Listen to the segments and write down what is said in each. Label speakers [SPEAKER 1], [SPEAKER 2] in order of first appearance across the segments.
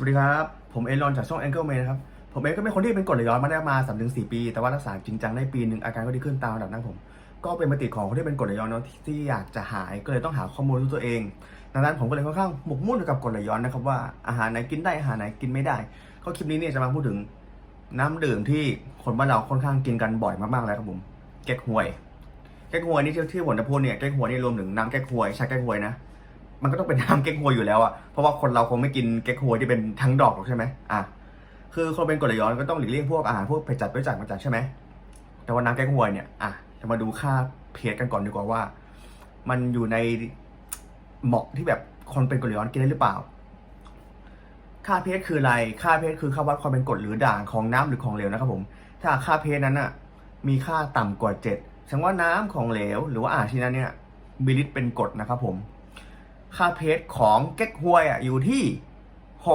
[SPEAKER 1] สวัสดีครับ ผมเอรอนจากช่อง Angle Man นะครับ ผมเองก็เป็นคนที่เป็นกรดไหลย้อนมาได้มา3ามถึงสี่ปี แต่ว่ารักษาจริงจังได้ปีหนึ่งอาการก็ดีขึ้นตามระดับนั้นผม ก็เป็นมติของคนที่เป็นกรดไหลย้อนเนาะที่ที่อยากจะหายก็เลยต้องหาข้อมูลด้วยตัวเองดังนั้นผมก็เลยค่อนข้างหมกมุ่นกับกรดไหลย้อนนะครับว่าอาหารไหนกินได้อาหารไหนกินไม่ได้ ก็คลิปนี้เนี่ยจะมาพูดถึงน้ำดื่มที่คนบ้านเราค่อนข้างกินกันบ่อยมากๆเลยครับผมแก๊กฮวยแก๊กฮวยนี่ที่ที่ผมจะพูดเนี่ยแก๊กฮวยนี่รวมถึงน้ำแก๊กฮวยชาแก๊กฮวยนะ มันก็ต้องเป็นน้ำเก๊กฮวยอยู่แล้วอะเพราะว่าคนเราคงไม่กินเก๊กฮวยที่เป็นทั้งดอกหรอกใช่ไหมอะคือคนเป็นกรดไหลย้อนก็ต้องหลีกเลี่ยงพวกอาหารพวกเผ็ดจัดเผ็ดจัดมาจัดใช่ไหมแต่ว่าน้ำแก๊กฮวยเนี่ยอะจะมาดูค่าเพจกันก่อนดีกว่าว่า มันอยู่ในเหมาะที่แบบคนเป็นกรดไหลย้อนกินได้หรือเปล่า ค่าเพจคืออะไร ค่าเพจคือค่าวัดความเป็นกรดหรือด่างของน้ำหรือของเหลวนะครับผม ถ้าค่าเพจนั้นอะมีค่าต่ำกว่าเจ็ดแสดงว่าน้ำของเหลว หรือว่าอาหารชนิดนั้นเนี่ยมีฤทธิ์เป็นกรดนะครับผม ค่าเพจของเก๊กฮวยอะอยู่ที่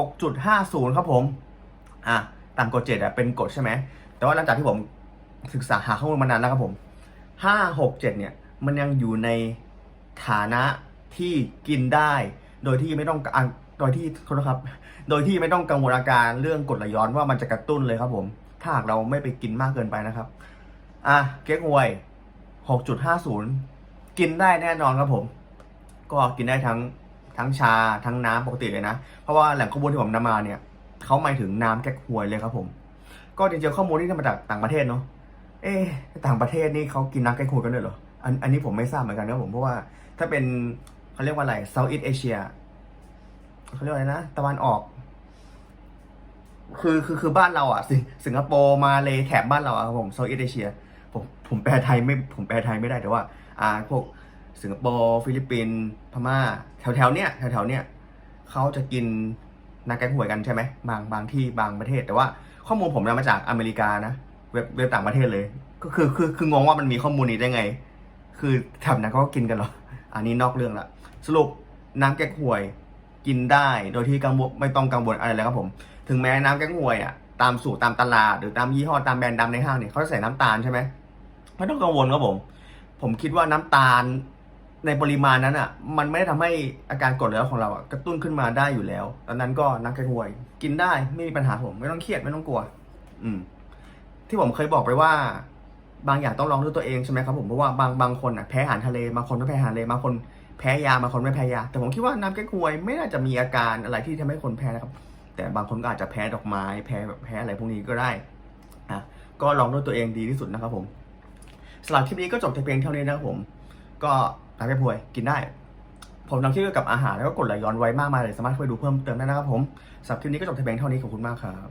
[SPEAKER 1] 6.50 ครับผม อะต่ำกว่า7อะเป็นกดใช่ไหม แต่ว่าหลังจากที่ผมศึกษาหาข้อมูลมานานแล้วครับผม 5 6 7 เนี่ย มันยังอยู่ในฐานะที่กินได้ โดยที่ไม่ต้องโดยที่โทษนะครับ โดยที่ไม่ต้องกังวลอาการเรื่องกรดไหลย้อนว่ามันจะกระตุ้นเลยครับผม ถ้าหากเราไม่ไปกินมากเกินไปนะครับ อะเก๊กฮวย 6.50 กินได้แน่นอนครับผม ก็กินได้ทั้งทั้งชาทั้งน้ำปกติเลยนะ เพราะว่าแหล่งข้อมูลที่ผมนำมาเนี่ยเขาหมายถึงน้ำแก๊กฮวยเลยครับผม ก็จริงๆข้อมูลที่นำมาจากต่างประเทศเนาะเอ๊ต่างประเทศนี่เขากินน้ำแก๊กฮวยกันด้วยเหรออันอันนี้ผมไม่ทราบเหมือนกันครับผมเพราะว่าถ้าเป็นเขาเรียกว่าอะไร Southeast Asia เขาเรียกอะไรนะ ตะวันออก คือคือคือบ้านเราอะสิสิงคโปร์มาเลยแถบบ้านเราอะครับผม Southeast Asia ผมผมแปลไทยไม่ผมแปลไทยไม่ได้แต่ว่า อ่าพวก สิงคโปร์ฟิลิปปินส์พม่า แถวๆเนี้ยแถวๆเนี้ยเขาจะกินนาแกงหวยกันใช่ไหมบางบางที่บางประเทศ แต่ว่าข้อมูลผมนำมาจากอเมริกานะเว็บเว็บต่างประเทศเลย ก็คือคือคืองงว่ามันมีข้อมูลนี้ได้ไง คือแถบนั้นเขาก็กินกันเหรออันนี้นอกเรื่องละสรุปน้ำแกงหวยกินได้โดยที่กังวลไม่ต้องกังวลอะไรเลยครับผม ถึงแม้น้ำแกงหวยอะตามสูตรตามตลาดหรือตามยี่ห้อตามแบรนด์ดังในห้างเนี่ยเขาจะใส่น้ำตาลใช่ไหมไม่ต้องกังวลครับผม ผมคิดว่าน้ำตาล ในปริมาณนั้นอะ มันไม่ได้ทำให้อาการกดไหลย้อนของเราอะกระตุ้นขึ้นมาได้อยู่แล้วดังนั้นก็นักแกงหวยกินได้ไม่มีปัญหาผมไม่ต้องเครียดไม่ต้องกลัว อืม ที่ผมเคยบอกไปว่า บางอย่างต้องลองด้วยตัวเองใช่ไหมครับผมเพราะว่าบางบางคนอะแพ้อาหารทะเลบางคนไม่แพ้อาหารทะเลบางคนแพ้ยาบางคนไม่แพ้ยา แต่ผมคิดว่าน้ำแกงหวยไม่น่าจะมีอาการอะไรที่ทำให้คนแพ้นะครับ แต่บางคนก็อาจจะแพ้ดอกไม้แพ้แบบแพ้อะไรพวกนี้ก็ได้อะก็ลองด้วยตัวเองดีที่สุดนะครับผมสำหรับคลิปนี้ก็จบแต่เพียงเท่านี้นะครับผม ก็ น้ำแก้ป่วยกินได้ ผมนำคลิปเกี่ยวกับอาหารแล้วก็กดไหลย้อนไว้มากมายเลยสามารถไปดูเพิ่มเติมได้นะครับผมสำหรับคลิปนี้ก็จบแต่เพียงเท่านี้ขอบคุณมากครับ